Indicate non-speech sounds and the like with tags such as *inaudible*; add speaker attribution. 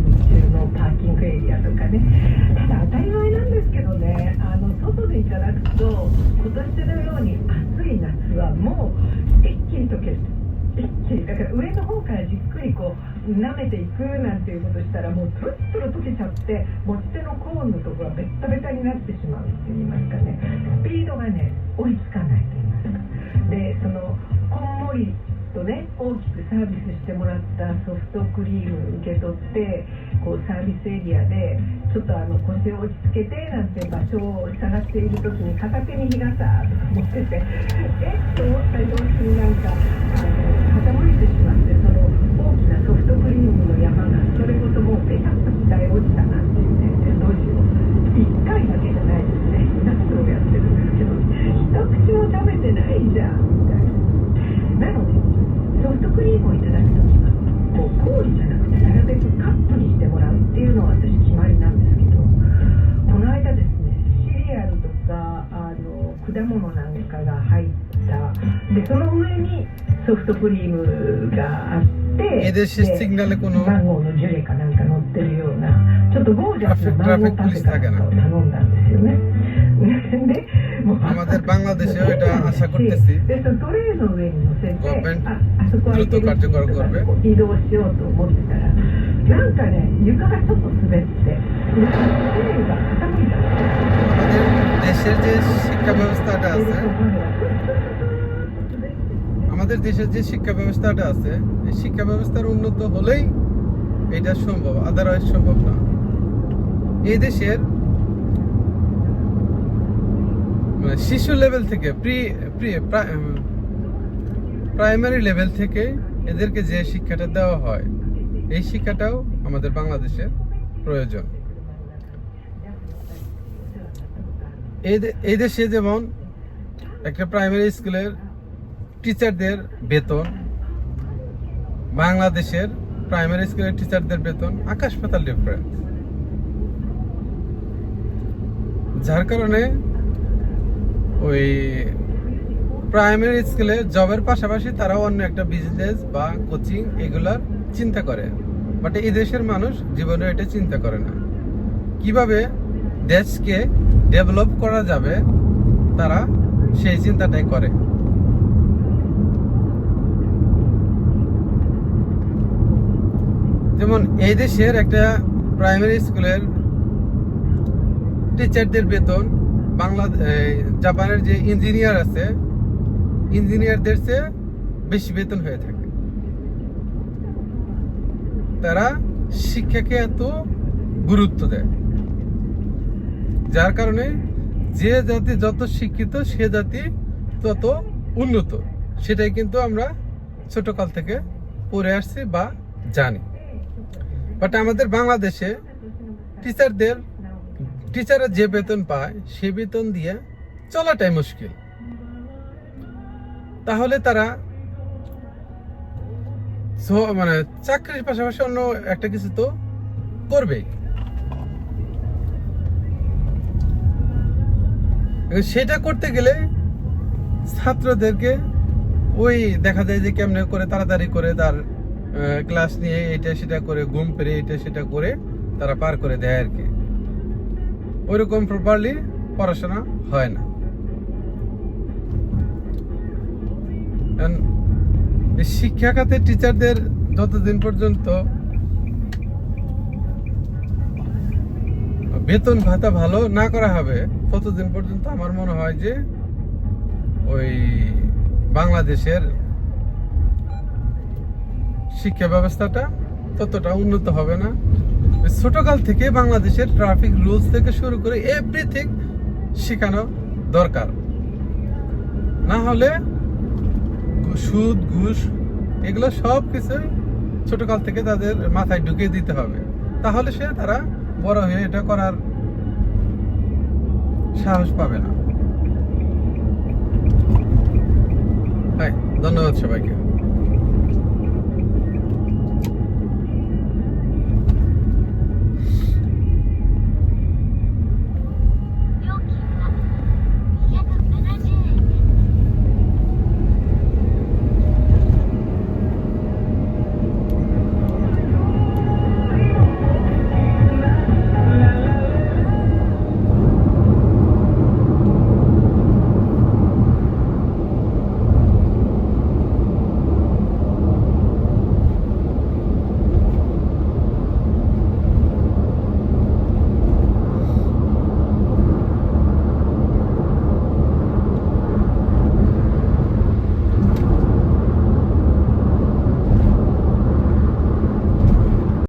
Speaker 1: 中のパーキングエリアとかね。ただ当たり前なんですけどねあの外でいただくと今年のように暑い夏はもう一気に溶ける。一気にだから上の方からじっくりこう舐めていくなんていうことしたらもうトロトロ溶けちゃって持ち手のコーンのところがベッタベタになってしまうって言いますかね。スピードがね追いつかないとね大きくサービスしてもらったソフトクリーム受け取ってこうサービスエリアでちょっとあの腰を落ち着けてなんて場所を探している時に片手に日傘とか持ってて *laughs* えっと思った様子になんか傾いてしまってその大きなソフトクリームの山がそれこそもうベタッと下へ落ちたなんていうねでどうしよう1回だけじゃないですね何度もやってるんですけど一口も食べてないじゃんみたいな。なのでソフトクリームをいただくときはこう氷じゃなくてなるべくカップにしてもらうっていうのは私決まりなんですけどこの間ですねシリアルとかあの果物なんかが入ったでその上にソフトクリームがあって
Speaker 2: এদেশেরで সিগনালে কোনো マ
Speaker 1: ンゴーのジュレかなんか乗ってるようなちょっとゴージャスなマンゴーパフェかなんかを頼んだんですよねでもう আমাদের বাংলাদেশেও এটা আশা করতেছি でそのトレーの上に乗せて গভর্নমেন্ট ああそこ空いてるって言ってたからこう移動しようと思ってたらなんかね床がちょっと滑ってでトレーが傾いたんですよ আমাদের
Speaker 2: দেশের যে শিক্ষা ব্যবস্থাটা আছে, আমাদের দেশের যে শিক্ষা ব্যবস্থাটা আছে, এই শিক্ষা ব্যবস্থার উন্নত হলেই এটা সম্ভব আদারওয়াইজ সম্ভব না। এই দেশের মানে শিশু লেভেল থেকে প্রি প্রি প্রাইমারি লেভেল থেকে এদেরকে যে শিক্ষাটা দেওয়া হয়, এই শিক্ষাটাও আমাদের বাংলাদেশের
Speaker 1: প্রয়োজন।
Speaker 2: এই দেশে যেমন একটা প্রাইমারি স্কুলের টিচারদের বেতন, বাংলাদেশের প্রাইমারি স্কুলের টিচারদের বেতন আকাশ পাতাল ডিফারেন্স যার কারণে ওই প্রাইমারি স্কুলে জবের পাশাপাশি তারাও অন্য একটা বিজনেস বা কোচিং এগুলার চিন্তা করে। বাট এই দেশের মানুষ জীবনে এটা চিন্তা করে না। কীভাবে দেশকে ডেভেলপ করা যাবে, তারা সেই চিন্তাটাই করে। যেমন এই দেশের একটা প্রাইমারি স্কুলের টিচারদের বেতন বাংলা জাপানের যে ইঞ্জিনিয়ার আছে ইঞ্জিনিয়ারদের চেয়ে বেশি বেতন হয়ে থাকে। তারা শিক্ষাকে এত গুরুত্ব দেয়। যার কারণে যে জাতি যত শিক্ষিত, সে জাতি তত
Speaker 1: উন্নত।
Speaker 2: সেটাই কিন্তু আমরা ছোটকাল থেকে পড়ে আসছি বা জানি।
Speaker 1: বাট আমাদের বাংলাদেশে টিচারদের টিচাররা যে বেতন
Speaker 2: পায়, সে বেতন দিয়ে চলাটাই মুশকিল। তাহলে তারা মানে চাকরির পাশাপাশি অন্য একটা কিছু তো করবেই। সেটা করতে গেলে ছাত্রদেরকে ওই দেখা যায় যে কেমনে করে তাড়াতাড়ি করে তার ক্লাস নিয়ে এটা সেটা করে, ঘুম পেরে এটা সেটা করে তারা পার করে দেয় আর কি। ওইরকম প্রপারলি পড়াশোনা হয় না। শিক্ষা খাতে টিচারদের যতদিন পর্যন্ত বেতন ভাতা ভালো না করা হবে ততদিন পর্যন্ত আমার মনে হয় যে ওই বাংলাদেশের শিক্ষা ব্যবস্থাটা ততটা উন্নত হবে না। ছোটকাল থেকে বাংলাদেশের ট্রাফিক রুলস থেকে শুরু করে এভরিথিং শেখানো দরকার। না হলে সুদ, ঘুষ, এগুলো সব কিছু ছোটকাল থেকে তাদের মাথায় ঢুকিয়ে দিতে হবে। তাহলে সে তারা বড় হয়ে এটা করার সাহস পাবে না। ধন্যবাদ সবাইকে।